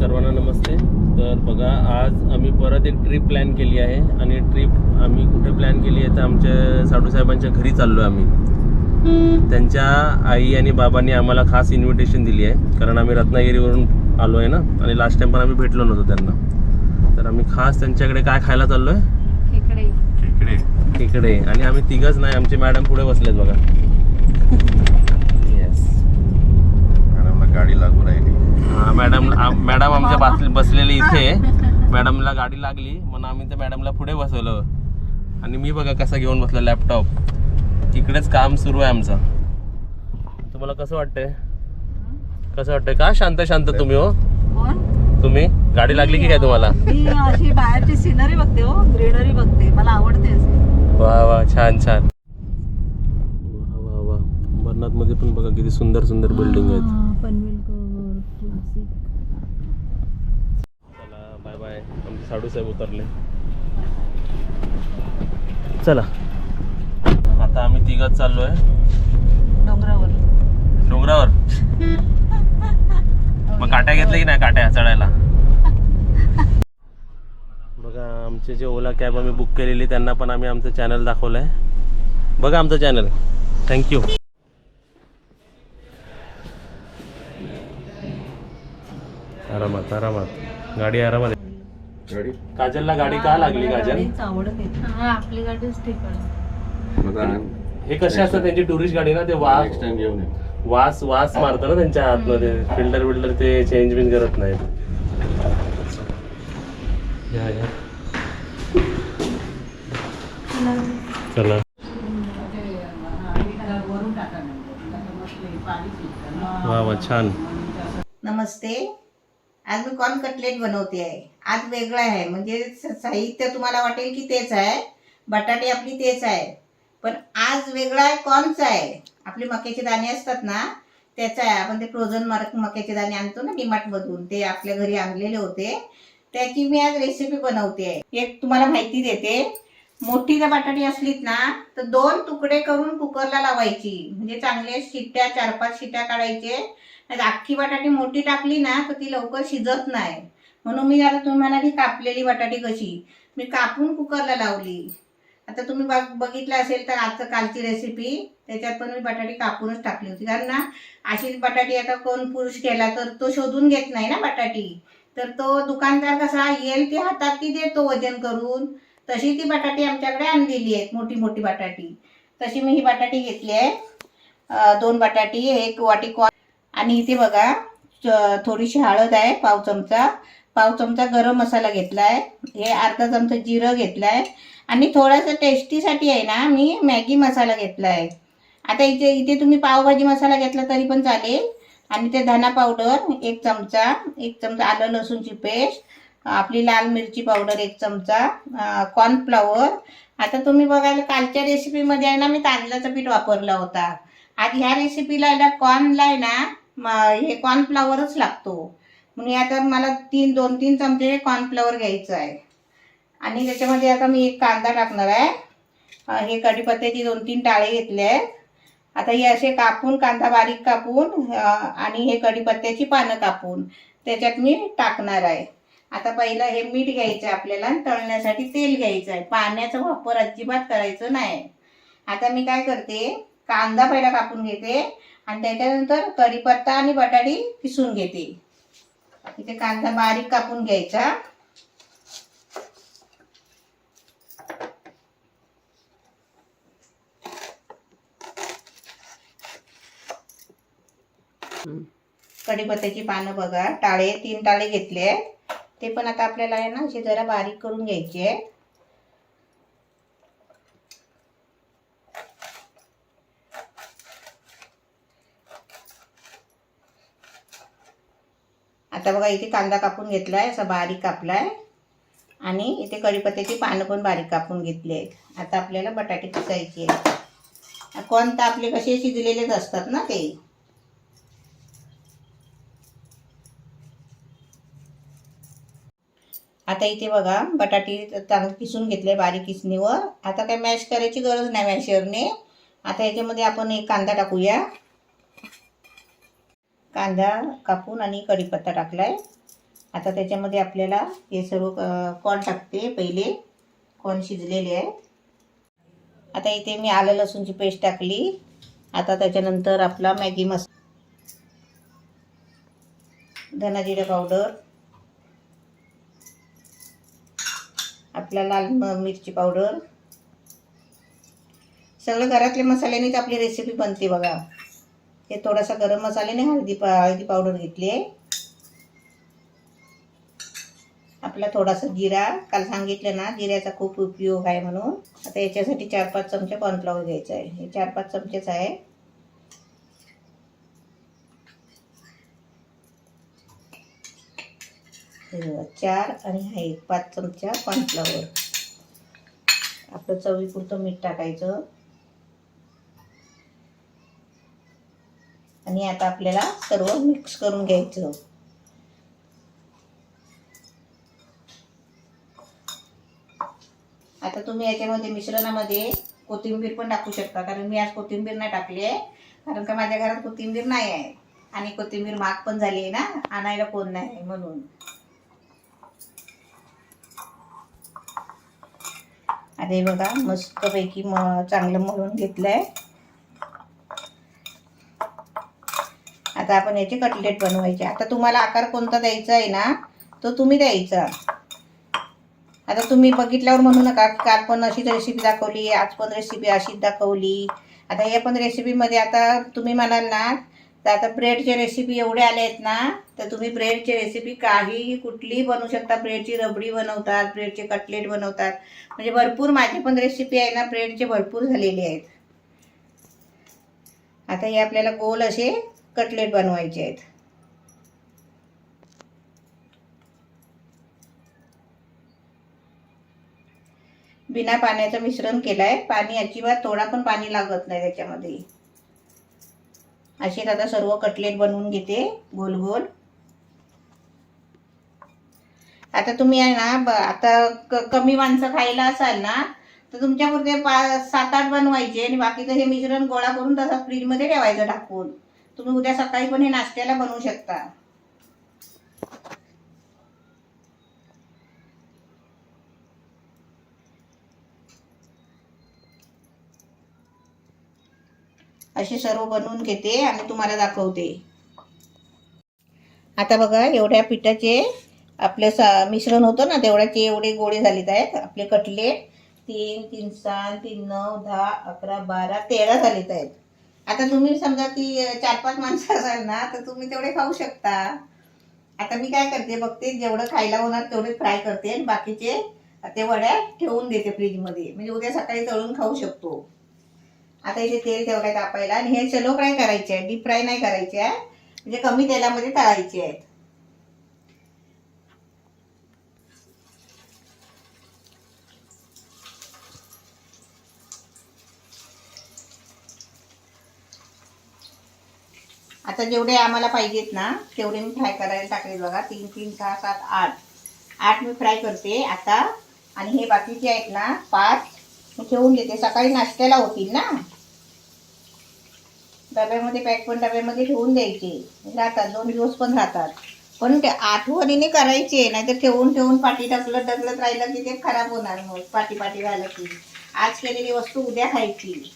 सर्वांना नमस्ते. तर बघा आज आम्ही परत एक ट्रिप प्लॅन केली आहे. आणि ट्रिप आम्ही कुठे प्लॅन केली आहे तर आमच्या साडूसाहेबांच्या घरी चाललो आहे आम्ही त्यांच्या आई आणि बाबांनी आम्हाला खास इन्व्हिटेशन दिली आहे. कारण आम्ही रत्नागिरीवरून आलो आहे ना. आणि लास्ट टाइम पण आम्ही भेटलो नव्हतो त्यांना. तर आम्ही खास त्यांच्याकडे काय खायला चाललो आहे खेकडे. आणि आम्ही तिघच नाही आमचे मॅडम पुढे बसलेत बघा. येस मॅडमला गाडी लागू राहिली. मॅडम मॅडम आमच्या बस बसलेले इथे. मॅडमला गाडी लागली. म्हणून आम्ही त्या मॅडमला पुढे बसवलं. आणि मी बघा कसा घेऊन बसलो लॅपटॉप तिकडेच काम सुरू आहे आमचं. तुम्हाला कसं वाटतंय? कसं वाटतंय? का शांत शांत तुम्ही हो? तुम्ही? गाडी लागली की काय तुम्हाला? मी अशी बाहेरची सिनरी बघते हो. ग्रीनरी बघते. मला आवडते अशी. वा वा छान छान. वा वा वा. अंबरनाथमध्ये पण बघा किती सुंदर सुंदर बिल्डिंग आहेत. बाय आमचे साडू साहेब उतरले. चला. आता आम्ही तिघच चाललोय. डोंगरावर. डोंगरावर? मग काट्या घेतल्या की नाही काट्या चढायला? बघा आमचे जे ओला कॅब आम्ही बुक केलेली त्यांना पण आम्ही आमचं चॅनल दाखवलंय. बघा आमचं चॅनल थँक्यू आरामात आरामात. गाडी आरामात आहे. गाडी? काजलला गाडी का लागली काजल? गाडीच आवडते हा आपली गाडीच ठीक आहे मग हे कसे असतात त्यांची टुरिस्ट गाडी ना ते वास नेक्स्ट टाइम घेऊन ये वास वास मारतो ना त्यांच्या आतमध्ये. फिल्टर बिल्डर ते चेंज बिन करत नाहीत. या या. चला. वा वा छान. नमस्ते. आज मी कॉर्न कटलेट बनवते आहे. आज वेगळं आहे. म्हणजे साहित्य तुम्हाला वाटेल की तेच आहे. बटाटे आपली तेच आहे. पण आज वेगळा आहे कॉर्नचा आहे. आपले मक्याचे दाणे असतात ना त्याचा आहे. आपण ते फ्रोझन मार्क मक्याचे दाणे आणतो ना डिमार्ट मधून. ते आपल्या घरी आणलेले होते. त्याची मी आज रेसिपी बनवते आहे. एक तुम्हाला माहिती देते. मोठी जर बटाटी असलीत ना तर दोन तुकडे करून कुकरला लावायची. म्हणजे चांगले शिट्ट्या चार पाच शिट्ट्या काढायचे. अख्खी बटाटी मोठी टाकली ना तर ती लवकर शिजत नाही. म्हणून मी आता तुम्ही म्हणाली कापलेली बटाटी कशी. मी कापून कुकरला लावली. आता तुम्ही बघितलं असेल तर आजचं कालची रेसिपी त्याच्यात पण मी बटाटी कापूनच टाकली होती. कारण ना अशीच बटाटी आता कोण पुरुष केला तर तो शोधून घेत नाही ना बटाटी तर तो दुकानदार कसा येईल ती हातात ती देतो वजन करून. तशी ती बटाटी आमच्याकडे आणलेली आहे मोठी मोठी बटाटी. तशी मी ही बटाटी घेतली आहे. दोन बटाटी एक वाटी कॉ आणि इथे बघा थोडीशी हळद आहे पाव चमचा. पाव चमचा गरम मसाला घेतला आहे हे अर्धा चमचा जिरं घेतलं आहे आणि थोडासा टेस्टीसाठी आहे ना मी मॅगी मसाला घेतला आहे आता इथे इथे तुम्ही पावभाजी मसाला घेतला तरी पण चालेल. आणि ते धना पावडर एक चमचा एक चमचा आलं लसूणची पेस्ट आपली लाल मिरची पावडर एक चमचा कॉर्नफ्लॉवर आता तुम्ही बघायला कालच्या रेसिपीमध्ये आहे ना मी तांदळाचं पीठ वापरला होता. आज ह्या रेसिपीला आहे ना कॉर्नला आहे ना हे कॉर्नफ्लॉवरच लागतो. म्हणून आता मला तीन दोन तीन चमचे कॉर्नफ्लॉवर घ्यायचं आहे. आणि त्याच्यामध्ये आता मी एक कांदा टाकणार आहे. हे कढीपत्त्याची दोन तीन टाळे घेतले आहेत. आता हे असे कापून कांदा बारीक कापून आणि हे कढीपत्त्याची पानं कापून त्याच्यात मी टाकणार आहे. आता पहिलं हे मीठ घ्यायचं आहे आपल्याला तळण्यासाठी तेल घ्यायचं आहे. पाण्याचा वापर अजिबात करायचं नाही. आता मी काय करते कांदा पहिला कापून घेते आणि त्याच्यानंतर कढीपत्ता आणि बटाटी किसून घेते. इथे कांदा बारीक कापून घ्यायचा. कढीपत्त्याची पानं बघा टाळे तीन टाळे घेतले आहेत. ते पण आता आपल्याला आहे ना असे जरा बारीक करून घ्यायचे आहे. आता बघा इथे कांदा कापून घेतलाय असा बारीक कापलाय. आणि इथे कढीपत्त्याची पानं पण बारीक कापून घेतली आहेत. आता आपल्याला बटाटे किसायचे आहेत. कोणता आपले कसे शिजलेलेच असतात ना ते? आता इथे बघा बटाटे चांगले किसून घेतले बारीक किसणीवर. आता काय मॅश करायची गरज नाही मॅशरने आता याच्यामध्ये आपण एक कांदा टाकूया. कांदा कापून आणि कढीपत्ता टाकलाय. आता त्याच्यामध्ये आपल्याला हे सर्व कॉर्न टाकते? पहिले कॉर्न शिजलेले आहेत. आता इथे मी आलं लसूणची पेस्ट टाकली. आता त्याच्यानंतर आपला मॅगी मस धना जिरे पावडर. आपला लाल म- मिरची पावडर. सगळं घरातल्या मसाल्यानेच आपली रेसिपी बनते बघा. हे थोडासा गरम मसाल्याने हळदी पा हळदी पावडर घेतली आहे. आपला थोडासा जिरा काल सांगितलं ना जिऱ्याचा खूप उपयोग आहे म्हणून. आता याच्यासाठी चार पाच चमचे कॉर्नफ्लॉवर घ्यायचा आहे. हे चार पाच चमचेच आहे. चार आणि हा एक पाच चमचा कॉर्नफ्लॉवर आपलं चवीपुरतं मीठ टाकायचं. आणि आता आपल्याला सर्व मिक्स करून घ्यायचं. आता तुम्ही याच्यामध्ये मिश्रणामध्ये कोथिंबीर पण टाकू शकता कारण मी आज कोथिंबीर नाही टाकली आहे. कारण का माझ्या घरात कोथिंबीर नाही आहे. आणि कोथिंबीर माग पण झाली आहे ना आणायला कोण नाही म्हणून. अरे बघा मस्तपैकी म चांगलं मळून आहे आता आपण याचे कटलेट बनवायचे. आता तुम्हाला आकार कोणता द्यायचा आहे ना तो तुम्ही द्यायचा. आता तुम्ही बघितल्यावर म्हणू नका की काल पण अशीच रेसिपी दाखवली आज पण रेसिपी अशीच दाखवली. आता या पण रेसिपीमध्ये आता तुम्ही म्हणाल ना तर आता ब्रेडचे रेसिपी एवढे आले आहेत ना तर तुम्ही ब्रेडची रेसिपी काही कुठलीही बनवू शकता. ब्रेडची रबडी बनवतात ब्रेडचे कटलेट बनवतात. म्हणजे भरपूर माझी पण रेसिपी आहे ना ब्रेडचे भरपूर झालेली आहेत. आता हे आपल्याला गोल असे कटलेट बनवायचे आहेत. बिना पाण्याचं मिश्रण केलंय. पाणी अजिबात थोडा पण पाणी लागत नाही त्याच्यामध्ये. असे आता सर्व कटलेट बनवून घेते गोल गोल. आता तुम्ही आहे ना आता कमी माणसं खायला असाल ना तर तुमच्यापुरते पा सात आठ बनवायचे आणि बाकीचं हे मिश्रण गोळा करून तसं फ्रीजमध्ये ठेवायचं टाकून. तुम्ही उद्या सकाळी पण हे नाश्त्याला बनवू शकता. असे सर्व बनवून घेते आणि तुम्हाला दाखवते. आता बघा एवढ्या पिठाचे आपले सा मिश्रण होतं ना तेवढ्याचे एवढे गोळे झालेत आहेत. आपले कटलेट तीन तीन सात तीन नऊ दहा अकरा बारा तेरा झालेत आहेत. आता तुम्ही समजा की चार पाच माणसं असाल ना तर तुम्ही तेवढे खाऊ शकता. आता मी काय करते बघते जेवढं खायला होणार तेवढे फ्राय करते बाकीचे ते वड्या ठेवून देते फ्रीजमध्ये. म्हणजे उद्या सकाळी तळून खाऊ शकतो. आता इथे तेल ठेवलंय तापायला आणि हे चलो फ्राय करायचे आहे डीप फ्राय नाही करायचे आहे म्हणजे कमी तेलामध्ये तळायचे आहेत. आता जेवढे आम्हाला पाहिजेत ना तेवढे मी फ्राय करायला टाकले बघा. तीन तीन सहा सात आठ. आठ मी फ्राय करते आता. आणि हे बाकीचे आहेत ना पाच. मी ठेवून देते. सकाळी नाश्त्याला होतील ना? डब्यामध्ये पॅक पण डब्यामध्ये ठेवून द्यायचे. राहतात दोन दिवस पण राहतात. पण ते आठवणीने करायचे नाहीतर ठेवून ठेवून पाठी ढकलत ढकलत राहिलं की ते खराब होणार मग पाठी पाठी राहिलं की. आज केलेली वस्तू उद्या खायची.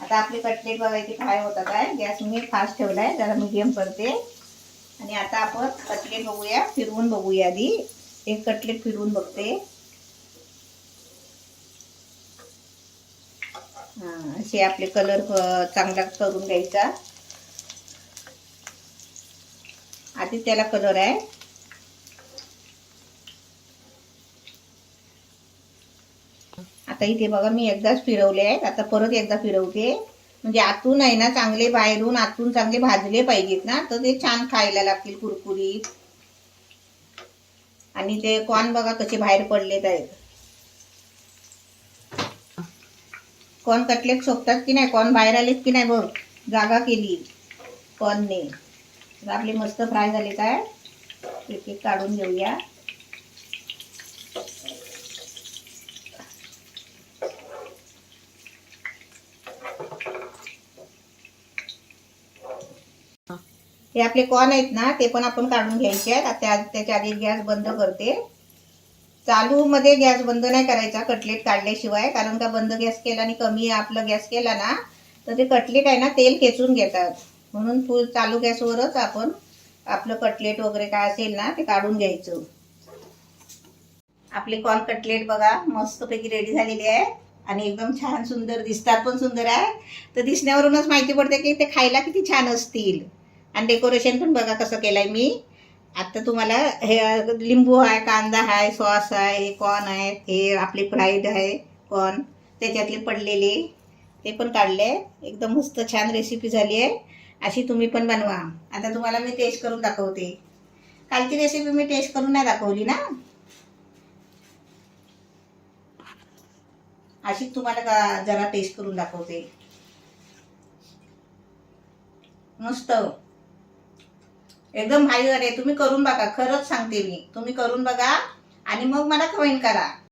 आता आपले कटलेट बघायचे काय होतात आहे गॅस मी फास्ट ठेवलाय जरा मीडियम करते. आणि आता आपण कटलेट बघूया फिरवून बघूया आधी. एक कटलेट फिरवून बघते. असे आपले कलर चांगला करून घ्यायचा. आधी त्याला कलर आहे. आता इथे बघा मी एकदाच फिरवले आहेत. आता परत एकदा फिरवते. म्हणजे आतून आहे ना चांगले बाहेरून आतून चांगले भाजले पाहिजेत ना तर ते छान खायला लागतील कुरकुरीत. आणि ते कॉर्न बघा कसे बाहेर पडलेत आहेत. कॉर्न कटलेट सोपतात की नाही? कॉर्न बाहेर आलेत की नाही? बघ जागा केली. कॉनने तर आपले मस्त फ्राय झाले काय? एक एक काढून घेऊया. हे आपले कॉर्न आहेत ना ते पण आपण काढून घ्यायचे आहेत. आता त्याच्या आधी गॅस बंद करते. चालू मध्ये गॅस बंद नाही करायचा कटलेट काढल्याशिवाय. कारण का बंद गॅस केला आणि कमी आपला गॅस केला ना तर ते कटलेट आहे ना तेल खेचून घेतात. म्हणून फुल चालू गॅसवरच आपण आपलं कटलेट वगैरे काय असेल ना ते काढून घ्यायचं. आपले कॉर्न कटलेट बघा मस्तपैकी रेडी झालेले आहे. आणि एकदम छान सुंदर दिसतात पण सुंदर आहे. तर दिसण्यावरूनच माहिती पडते की ते खायला किती छान असतील. आणि डेकोरेशन पण बघा कसं केलंय मी. आता तुम्हाला हे लिंबू आहे कांदा आहे सॉस आहे हे कॉर्न आहे हे आपले फ्राईड आहे कॉर्न. त्याच्यातले पडलेले ते पण काढले. एकदम मस्त छान रेसिपी झाली आहे. अशी तुम्ही पण बनवा. आता तुम्हाला मी टेस्ट करून दाखवते. कालची रेसिपी मी टेस्ट करून नाही दाखवली ना? अशी तुम्हाला का- जरा टेस्ट करून दाखवते. मस्त. एकदम भारी झाले. तुम्ही करून बघा. खरंच सांगते मी. तुम्ही करून बघा आणि मग मला कमेंट करा.